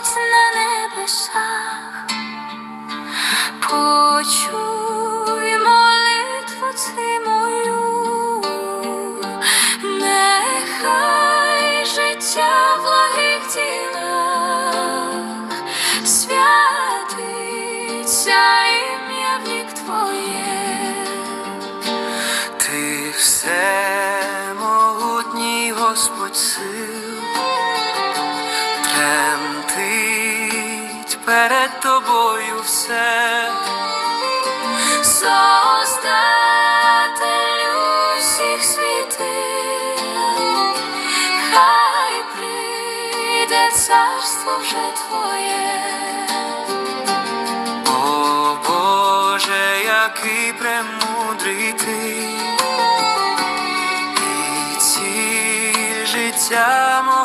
будь на небесах, почуй молитву ти мою, нехай життя в благих ділах святиться ім'я вік твоє, ти все могутній Господь син. Перед тобою все, Создатель усіх світів, хай прийде царство вже твоє. О Боже, який премудрий ти, і ціль життя мого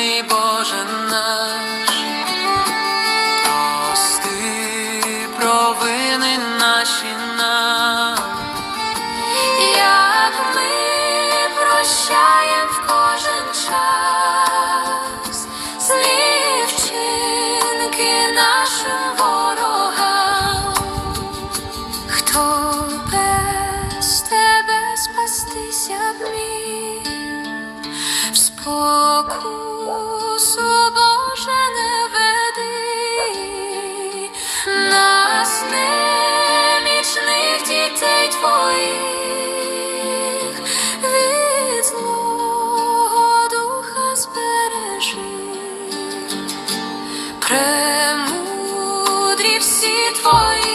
Боже наш, провини наші нам. Як ми прощаєм в кожен час, злі вчинки нашим ворогам, хто без тебе спастися міг, в treu.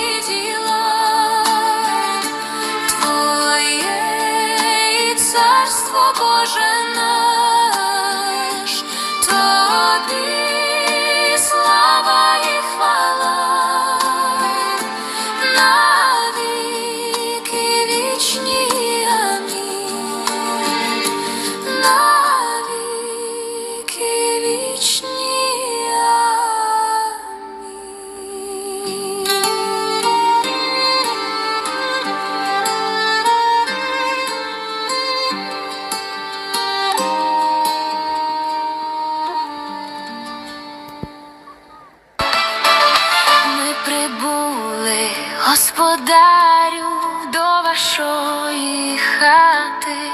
Господарю, до вашої хати.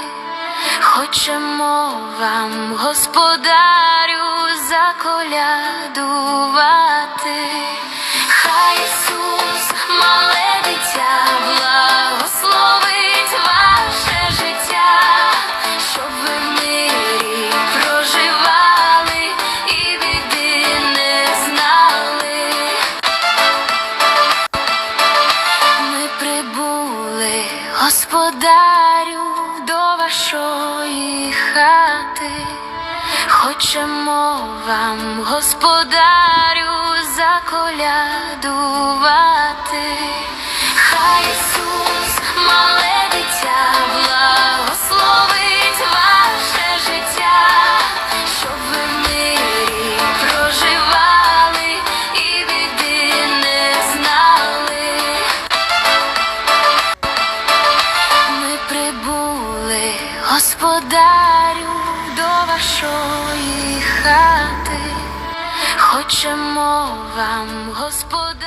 Хочемо вам, господарю, заколядувати. Хай Ісус, мале дитя, господарю, до вашої хати. Хочемо вам, господарю, заколядувати. Хай господарю, до вашої хати. Хочемо вам, господарю,